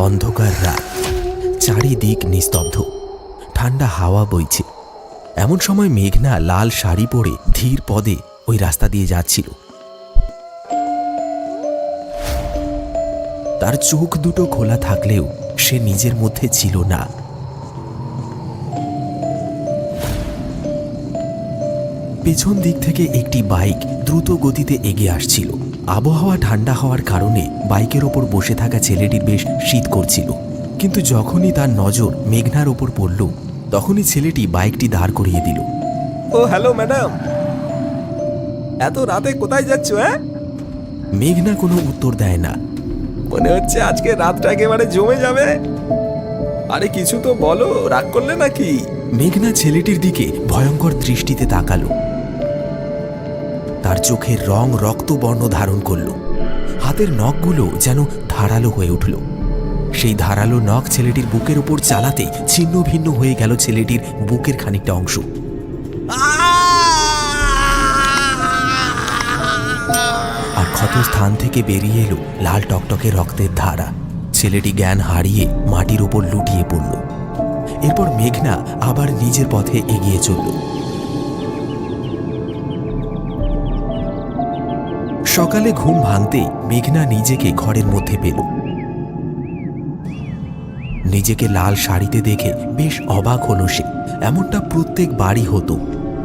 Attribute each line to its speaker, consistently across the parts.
Speaker 1: অন্ধকার রাত। চারিদিক নিস্তব্ধ। ঠান্ডা হাওয়া বইছে। এমন সময় মেঘনা লাল শাড়ি পরে ধীর পদে ওই রাস্তা দিয়ে যাচ্ছিল। তার চোখ দুটো খোলা থাকলেও সে নিজের মধ্যে ছিল না। পেছন দিক থেকে একটি বাইক দ্রুত গতিতে এগিয়ে আসছিল। আবহাওয়া ঠান্ডা হওয়ার কারণে বাইকের ওপর বসে থাকা ছেলেটির বেশ শীত করছিল। কিন্তু যখনই তার নজর মেঘনার ওপর পড়ল তখনই ছেলেটি বাইকটি দাঁড় করিয়ে দিল।
Speaker 2: ও হ্যালো ম্যাডাম। এত রাতে কোথায় যাচ্ছ হ্যাঁ?
Speaker 1: মেঘনা কোনো উত্তর দেয় না।
Speaker 2: মনে হচ্ছে আজকে রাতটা একেবারে জমে যাবে। আরে কিছু তো বলো রাগ করলে নাকি?
Speaker 1: মেঘনা ছেলেটির দিকে ভয়ঙ্কর দৃষ্টিতে তাকালো। তার চোখের রং রক্তবর্ণ ধারণ করল। হাতের নখগুলো যেন ধারালো হয়ে উঠল। সেই ধারালো নখ ছেলেটির বুকের উপর চালাতে ছিন্ন ভিন্ন হয়ে গেল ছেলেটির বুকের খানিকটা অংশ। আর ক্ষত স্থান থেকে বেরিয়ে এলো লাল টকটকে রক্তের ধারা। ছেলেটি জ্ঞান হারিয়ে মাটির ওপর লুটিয়ে পড়ল। এরপর মেঘনা আবার নিজের পথে এগিয়ে চলল। সকালে ঘুম ভাঙতেই মেঘনা নিজেকে ঘরের মধ্যে পেল। নিজেকে লাল শাড়িতে দেখে বেশ অবাক হলো সে। এমনটা প্রত্যেক বাড়ি হতো।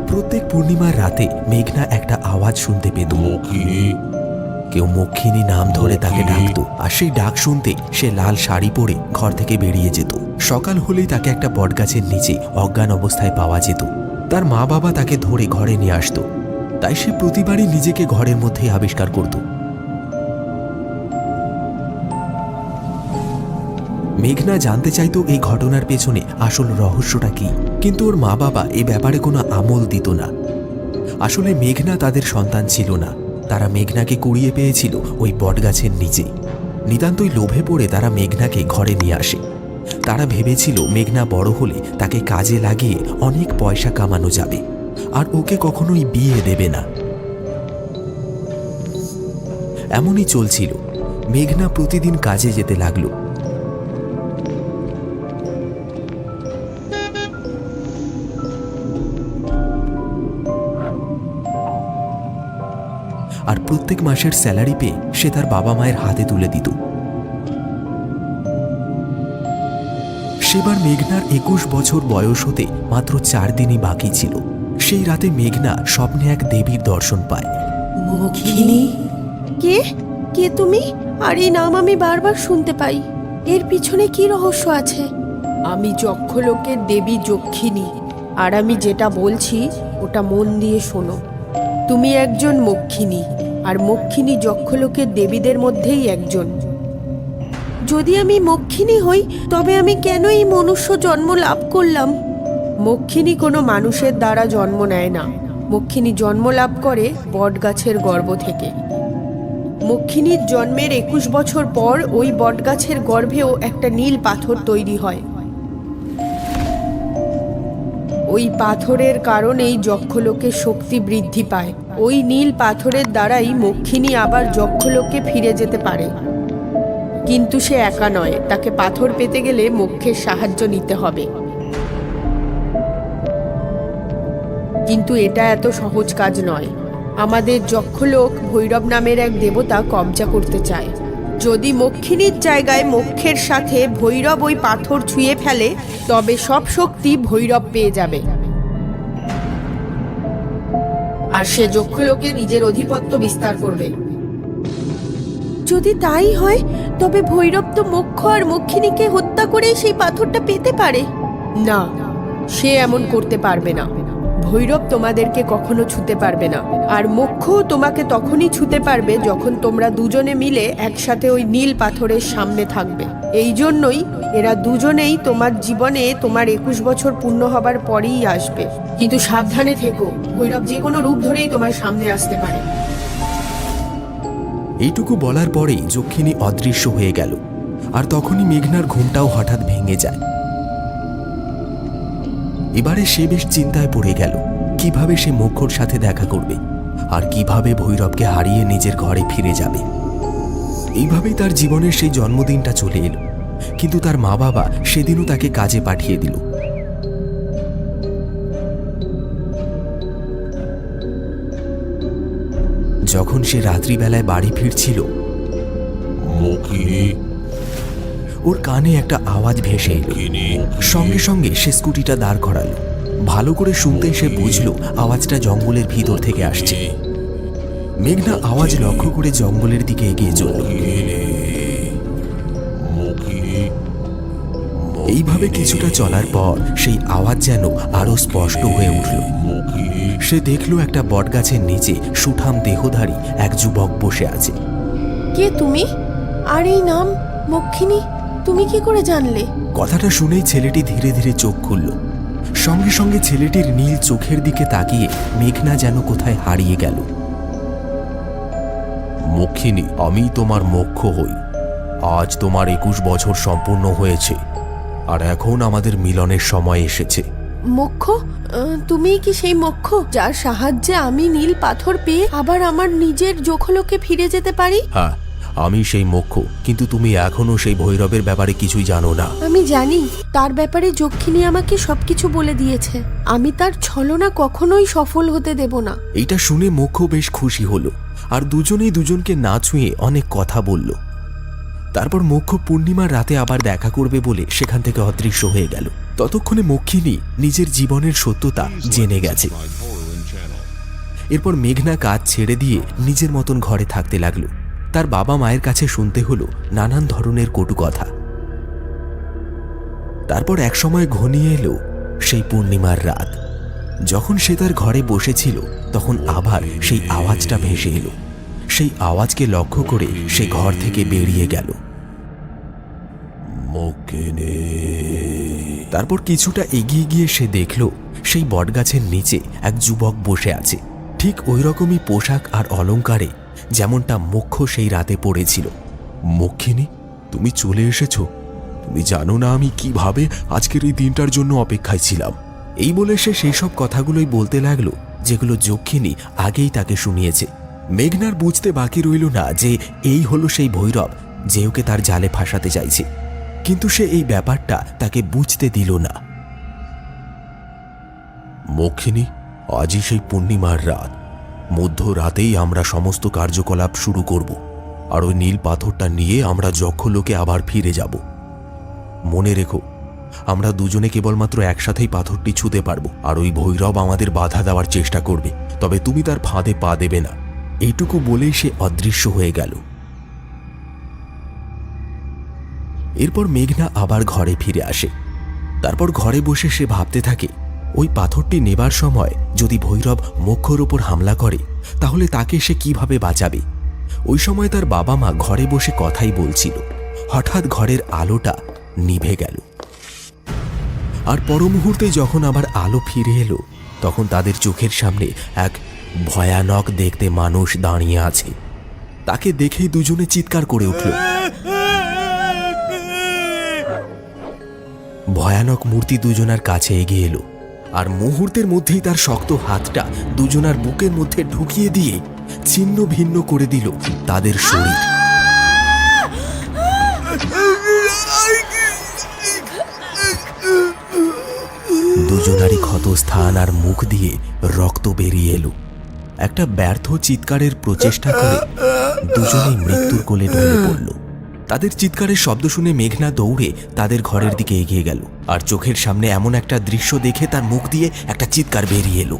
Speaker 1: প্রত্যেক পূর্ণিমার রাতে মেঘনা একটা আওয়াজ শুনতে পেত। কেউ মক্ষিনী নাম ধরে তাকে ডাকতো আর সেই ডাক শুনতে সে লাল শাড়ি পরে ঘর থেকে বেরিয়ে যেত। সকাল হলেই তাকে একটা বটগাছের নিচে অজ্ঞান অবস্থায় পাওয়া যেত। তার মা বাবা তাকে ধরে ঘরে নিয়ে আসতো। তাই সে প্রতিবারই নিজেকে ঘরের মধ্যেই আবিষ্কার করত। মেঘনা জানতে চাইতো এই ঘটনার পেছনে আসল রহস্যটা কি, কিন্তু ওর মা বাবা এ ব্যাপারে কোনো আমল দিত না। আসলে মেঘনা তাদের সন্তান ছিল না, তারা মেঘনাকে কুড়িয়ে পেয়েছিল ওই বটগাছের নিচে। নিতান্তই লোভে পড়ে তারা মেঘনাকে ঘরে নিয়ে আসে। তারা ভেবেছিল মেঘনা বড় হলে তাকে কাজে লাগিয়ে অনেক পয়সা কামানো যাবে। আর ওকে কখনোই বিয়ে দেবে না। এমনই চলছিল। মেঘনা প্রতিদিন কাজে যেতে লাগল। আর প্রত্যেক মাসের স্যালারি পেয়ে সে তার বাবা মায়ের হাতে তুলে দিত। সেবার মেঘনার একুশ বছর বয়স হতে মাত্র চার দিনই বাকি ছিল। সেই রাতে মেঘনা স্বপ্নে এক দেবীর দর্শন পায়।
Speaker 3: মক্ষিনী কে? কে তুমি? আর এই নাম আমি বারবার শুনতে পাই। এর পিছনে কি রহস্য আছে? আমি যক্ষলোকের দেবী যক্ষিণী আর আমি যেটা বলছি ওটা মন দিয়ে শোনো। তুমি একজন মক্ষিনী আর মক্ষিনী যক্ষলোকের দেবীদের মধ্যেই একজন। যদি আমি মক্ষিনী হই তবে আমি কেন এই মনুষ্য জন্ম লাভ করলাম? মক্ষিনী কোনো মানুষের দ্বারা জন্ম নেয় না। মক্ষিনী জন্ম লাভ করে বটগাছের গর্ভ থেকে। মক্ষিনীর জন্মের একুশ বছর পর ওই বটগাছের গর্ভেও একটা নীল পাথর তৈরি হয়। ওই পাথরের কারণেই যক্ষলোকে শক্তি বৃদ্ধি পায়। ওই নীল পাথরের দ্বারাই মক্ষিনী আবার যক্ষলোকে ফিরে যেতে পারে। কিন্তু সে একা নয়, তাকে পাথর পেতে গেলে মোক্ষের সাহায্য নিতে হবে। কিন্তু এটা এত সহজ কাজ নয়। আমাদের যক্ষলোক ভৈরব নামের এক দেবতা কবজা করতে চায়। যদি মক্ষিণীর জায়গায় মক্ষের সাথে ভৈরব ওই পাথর ছুঁয়ে ফেলে তবে সব শক্তি ভৈরব পেয়ে যাবে। আর সে যক্ষলোকে নিজের অধিপত্য বিস্তার করবে। যদি তাই হয় তবে ভৈরব তো মোক্ষ আর মক্ষিণীকে হত্যা করেই সেই পাথরটা পেতে পারে। না সে এমন করতে পারবে না। ভৈরব তোমাদেরকে কখনো ছুতে পারবে না। আর মোক্ষও তোমাকে তখনই ছুতে পারবে যখন তোমরা দুজনে মিলে একসাথে ওই নীল পাথরের সামনে থাকবে। এই জন্যই এরা দুজনেই তোমার জীবনে তোমার একুশ বছর পূর্ণ হবার পরেই আসবে। কিন্তু সাবধানে থেকো, ভৈরব যে কোনো রূপ ধরেই তোমার সামনে আসতে পারে।
Speaker 1: এইটুকু বলার পরেই যক্ষিণী অদৃশ্য হয়ে গেল, আর তখনই মেঘনার ঘুমটাও হঠাৎ ভেঙে যায়। এবারে সে বেশ চিন্তায় পড়ে গেল। কীভাবে সে মোক্ষর সাথে দেখা করবে? আর কীভাবে ভৈরবকে হারিয়ে নিজের ঘরে ফিরে যাবে? এইভাবেই তার জীবনের সেই জন্মদিনটা চলে এলো। কিন্তু তার মা বাবা সেদিনও তাকে কাজে পাঠিয়ে দিল। যখন সে রাত্রিবেলায় বাড়ি ফিরছিল ওর কানে একটা আওয়াজ ভেসে এলো। সঙ্গে সঙ্গে সে স্কুটিটা দাঁড় করালো। ভালো করে শুনতে সে বুঝলো আওয়াজটা জঙ্গলের ভিতর থেকে আসছে। মেঘনা আওয়াজ লক্ষ্য করে জঙ্গলের দিকে এগিয়ে চলল। এইভাবে কিছুটা চলার পর সেই আওয়াজ যেন আরও স্পষ্ট হয়ে উঠল। সে দেখল একটা বটগাছের নিচে সুঠাম দেহধারী এক যুবক বসে আছে।
Speaker 3: কে তুমি? আর এই নাম মক্ষিনী তুমি কি করে জানলে?
Speaker 1: কথাটা শুনেই ছেলেটি ধীরে ধীরে চোখ খুলল। সঙ্গে সঙ্গে ছেলেটির নীল চোখের দিকে তাকিয়ে মেঘনা যেন কোথায় হারিয়ে গেল।
Speaker 4: মুখিনী আমি তোমার মোক্ষ হই। আজ তোমার একুশ বছর সম্পূর্ণ হয়েছে আর এখন আমাদের মিলনের সময় এসেছে।
Speaker 3: মক্ষ? তুমিই কি সেই মক্ষ যার সাহায্যে আমি নীল পাথর পেয়ে আবার আমার নিজের জোখলোকে ফিরে যেতে পারি?
Speaker 4: হ্যাঁ আমি সেই মোক্ষ কিন্তু তুমি এখনও সেই ভৈরবের ব্যাপারে কিছুই জানো না।
Speaker 3: আমি জানি তার ব্যাপারে যক্ষিণী আমাকে সবকিছু বলে দিয়েছে। আমি তার ছলনা কখনোই সফল হতে দেব না।
Speaker 1: এটা শুনে মুখ্য বেশ খুশি হলো আর দুজনেই দুজনকে না ছুঁয়ে অনেক কথা বলল। তারপর মুখ্য পূর্ণিমার রাতে আবার দেখা করবে বলে সেখান থেকে অদৃশ্য হয়ে গেল। ততক্ষণে মক্ষিণী নিজের জীবনের সত্যতা জেনে গেছে। এরপর মেঘনা কাজ ছেড়ে দিয়ে নিজের মতন ঘরে থাকতে লাগল। তার বাবা মায়ের কাছে শুনতে হলো নানান ধরনের কটু কথা। তারপর একসময় ঘনিয়ে এলো সেই পূর্ণিমার রাত। যখন সে তার ঘরে বসেছিল তখন আবার সেই আওয়াজটা ভেসে এলো। সেই আওয়াজকে লক্ষ্য করে সে ঘর থেকে বেরিয়ে গেল। তারপর কিছুটা এগিয়ে গিয়ে সে দেখল সেই বটগাছের নিচে এক যুবক বসে আছে। ঠিক ওই রকমই পোশাক আর অলংকারে যেমনটা মুখ্য সেই রাতে পড়েছিল।
Speaker 4: মুখিনী তুমি চলে এসেছ? তুমি জানো না আমি কীভাবে আজকের এই দিনটার জন্য অপেক্ষায় ছিলাম।
Speaker 1: এই বলে সে সেই সব কথাগুলোই বলতে লাগল, যেগুলো যক্ষিণী আগেই তাকে শুনিয়েছে। মেঘনার বুঝতে বাকি রইল না যে এই হলো সেই ভৈরব, যে ওকে তার জালে ফাঁসাতে চাইছে। কিন্তু সে এই ব্যাপারটা তাকে বুঝতে দিল না।
Speaker 4: মক্ষিনী আজই সেই পূর্ণিমার রাত। মধ্যরাতেই আমরা সমস্ত কার্যকলাপ শুরু করব আর ওই নীল পাথরটা নিয়ে আমরা যক্ষলোকে আবার ফিরে যাব। মনে রেখো, আমরা দুজনে কেবলমাত্র একসাথেই পাথরটি ছুঁতে পারব আর ওই ভৈরব আমাদের বাধা দেওয়ার চেষ্টা করবে, তবে তুমি তার ফাঁদে পা দেবে না।
Speaker 1: এইটুকু বলেই সে অদৃশ্য হয়ে গেল। এরপর মেঘনা আবার ঘরে ফিরে আসে। তারপর ঘরে বসে সে ভাবতে থাকে ওই পাথরটি নেবার সময় যদি ভৈরব মক্ষর ওপর হামলা করে, তাহলে তাকে সে কীভাবে বাঁচাবে? ওই সময় তার বাবা মা ঘরে বসে কথাই বলছিল। হঠাৎ ঘরের আলোটা নিভে গেল। আর পর মুহূর্তে যখন আবার আলো ফিরে এলো, তখন তাদের চোখের সামনে এক ভয়ানক দেখতে মানুষ দাঁড়িয়ে আছে। তাকে দেখেই দুজনে চিৎকার করে উঠল। ভয়ানক মূর্তি দুজনার কাছে এগিয়ে এলো। আর মুহূর্তের মধ্যেই তার শক্ত হাতটা দুজনার বুকের মধ্যে ঢুকিয়ে দিয়ে ছিন্ন ভিন্ন করে দিল তাদের শরীর। দুজনারই ক্ষতস্থান আর মুখ দিয়ে রক্ত বেরিয়ে এলো। একটা ব্যর্থ চিৎকারের প্রচেষ্টা করে দুজনেই মৃত্যুর কোলে ঢলে পড়ল। তাদের চিৎকারের শব্দ শুনে মেঘনা দৌড়ে তাদের ঘরের দিকে এগিয়ে গেল। আর চোখের সামনে এমন একটা দৃশ্য দেখে তার মুখ দিয়ে একটা চিৎকার বেরিয়ে এলো।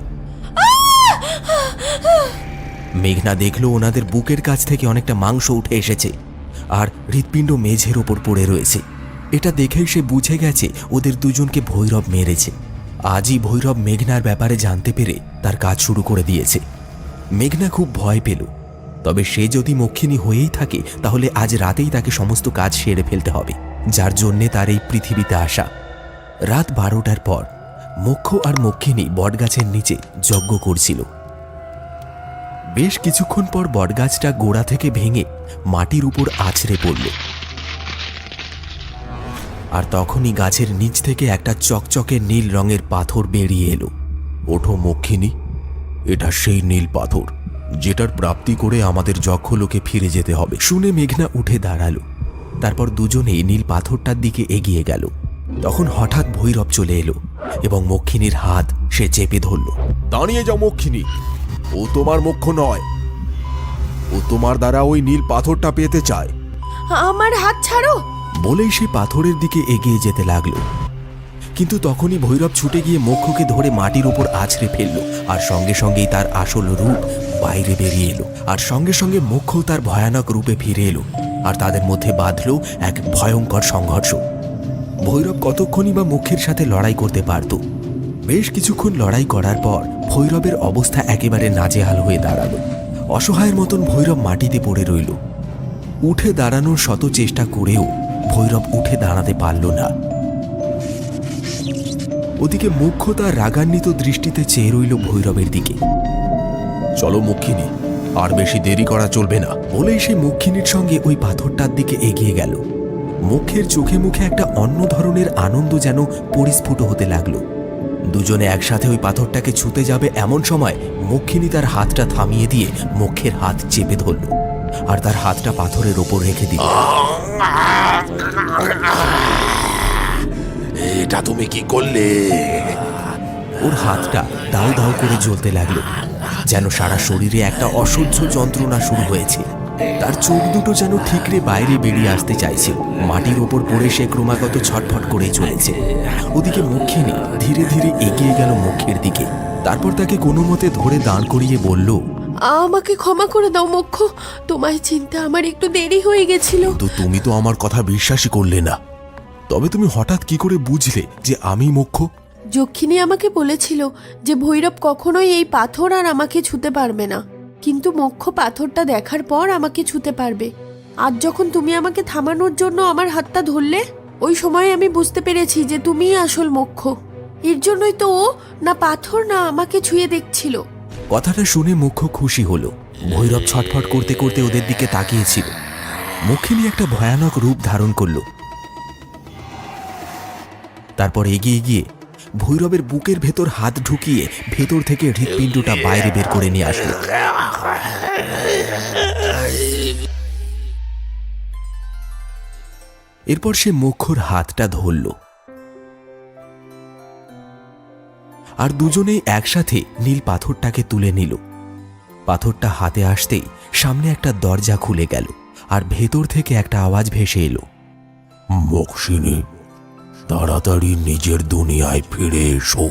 Speaker 1: মেঘনা দেখল ওনাদের বুকের কাছ থেকে অনেকটা মাংস উঠে এসেছে, আর হৃৎপিণ্ড মেঝের ওপর পড়ে রয়েছে। এটা দেখেই সে বুঝে গেছে ওদের দুজনকে ভৈরব মেরেছে। আজই ভৈরব মেঘনার ব্যাপারে জানতে পেরে তার কাজ শুরু করে দিয়েছে। মেঘনা খুব ভয় পেল। তবে সে যদি মক্ষিণী হয়েই থাকে, তাহলে আজ রাতেই তাকে সমস্ত কাজ সেরে ফেলতে হবে, যার জন্যে তার এই পৃথিবীতে আসা। রাত বারোটার পর, মক্ষ আর মক্ষিণী বটগাছের নিচে যজ্ঞ করছিল। বেশ কিছুক্ষণ পর বটগাছটা গোড়া থেকে ভেঙে মাটির উপর আছড়ে পড়ল। আর তখনই গাছের নিচ থেকে একটা চকচকে নীল রঙের পাথর বেরিয়ে এলো।
Speaker 4: ওঠো, মক্ষিণী, এটা সেই নীল পাথর। যেটার প্রাপ্তি করে আমাদের যক্ষলোকে ফিরে যেতে হবে।
Speaker 1: শুনে মেঘনা উঠে দাঁড়াল। তারপর দুজনেই নীল পাথরটার দিকে এগিয়ে গেল। তখন হঠাৎ ভৈরব চলে এলো এবং মক্ষিনীর হাত সে চেপে ধরল।
Speaker 4: দাঁড়িয়ে যাও মক্ষিনী ও তোমার মুখ্য নয়। ও তোমার দ্বারা ওই নীল পাথরটা পেতে চায়।
Speaker 3: আমার হাত ছাড়ো।
Speaker 1: বলেই সে পাথরের দিকে এগিয়ে যেতে লাগল। কিন্তু তখনই ভৈরব ছুটে গিয়ে মক্ষকে ধরে মাটির উপর আছড়ে ফেলল আর সঙ্গে সঙ্গেই তার আসল রূপ বাইরে বেরিয়ে এলো আর সঙ্গে সঙ্গে মক্ষ তার ভয়ানক রূপে ফিরে এলো আর তাদের মধ্যে বাঁধল এক ভয়ঙ্কর সংঘর্ষ। ভৈরব কতক্ষণই বা মুখের সাথে লড়াই করতে পারত? বেশ কিছুক্ষণ লড়াই করার পর ভৈরবের অবস্থা একেবারে নাজেহাল হয়ে দাঁড়াল। অসহায়ের মতন ভৈরব মাটিতে পড়ে রইল। উঠে দাঁড়ানোর শত চেষ্টা করেও ভৈরব উঠে দাঁড়াতে পারল না। ওদিকে মুখ্য তার রাগান্বিত দৃষ্টিতে চেয়ে রইল ভৈরবের দিকে।
Speaker 4: চলো মক্ষিনী আর বেশি দেরি করা চলবে না।
Speaker 1: বলেই সে মুখিনীর সঙ্গে ওই পাথরটার দিকে এগিয়ে গেল। মুখের চোখে মুখে একটা অন্য ধরনের আনন্দ যেন পরিস্ফুট হতে লাগল। দুজনে একসাথে ওই পাথরটাকে ছুতে যাবে এমন সময় মুখিনী তার হাতটা থামিয়ে দিয়ে মুখের হাত চেপে ধরল। আর তার হাতটা পাথরের ওপর রেখে দিল।
Speaker 4: এটা তুমি কি করলে?
Speaker 1: ওর হাতটা দাউ দাউ করে জ্বলতে লাগল। যেন সারা শরীরে একটা অসহ্য যন্ত্রণা শুরু হয়েছে। তার চোখ দুটো যেন ঠিকরে বাইরে বেরিয়ে আসতে চাইছে মাটির ওপর পড়ে সে ক্রমাগত ছটফট করে চলেছে। ওদিকে মুখিনী ধীরে ধীরে এগিয়ে গেল মুখের দিকে। তারপর তাকে কোনো মতে ধরে দাঁড় করিয়ে বলল
Speaker 3: আমাকে ক্ষমা করে দাও মক্ষ তোমায় চিন্তা আমার একটু দেরি হয়ে গেছিল।
Speaker 4: তো তুমি তো আমার কথা বিশ্বাসই করলে না। তবে তুমি হঠাৎ কি করে বুঝলে যে আমি মুখ্য?
Speaker 3: যক্ষিণী আমাকে বলেছিল যে ভৈরব কখনোই এই পাথর আর আমাকে ছুতে পারবে না। কিন্তু মক্ষ পাথরটা দেখার পর আমাকে ছুতে পারবে। আজ যখন তুমি আমাকে থামানোর জন্য আমার হাতটা ধরলে, ওই সময় আমি বুঝতে পেরেছি যে তুমিই আসল মক্ষ। এর জন্যই তো ও না পাথর না আমাকে ছুঁয়ে দেখছিল।
Speaker 1: কথাটা শুনে মুখ্য খুশি হলো। ভৈরব ছটফট করতে করতে ওদের দিকে তাকিয়েছিল। মুখিনী একটা ভয়ানক রূপ ধারণ করল। তারপর এগিয়ে গিয়ে ভৈরবের বুকের ভেতর হাত ঢুকিয়ে ভেতর থেকে হৃৎপিণ্ডটা বাইরে বের করে নিয়ে আসলো। এরপর সে মুখ্যর হাতটা ধরল। আর দুজনেই একসাথে নীল পাথরটাকে তুলে নিল। পাথরটা হাতে আসতেই সামনে একটা দরজা খুলে গেল আর ভেতর থেকে একটা আওয়াজ ভেসে এলো।
Speaker 4: মক্ষিনী তাড়াতাড়ি নিজের দুনিয়ায় ফিরে এসো।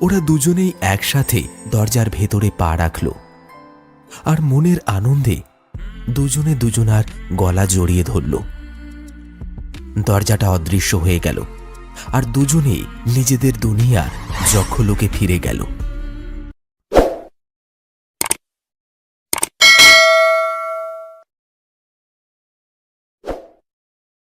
Speaker 1: ওরা দুজনেই একসাথে দরজার ভেতরে পা রাখল। আর মনের আনন্দে দুজনে দুজনার গলা জড়িয়ে ধরল। দরজাটা অদৃশ্য হয়ে গেল, আর দুজনেই নিজেদের দুনিয়া যক্ষলোকে ফিরে গেল।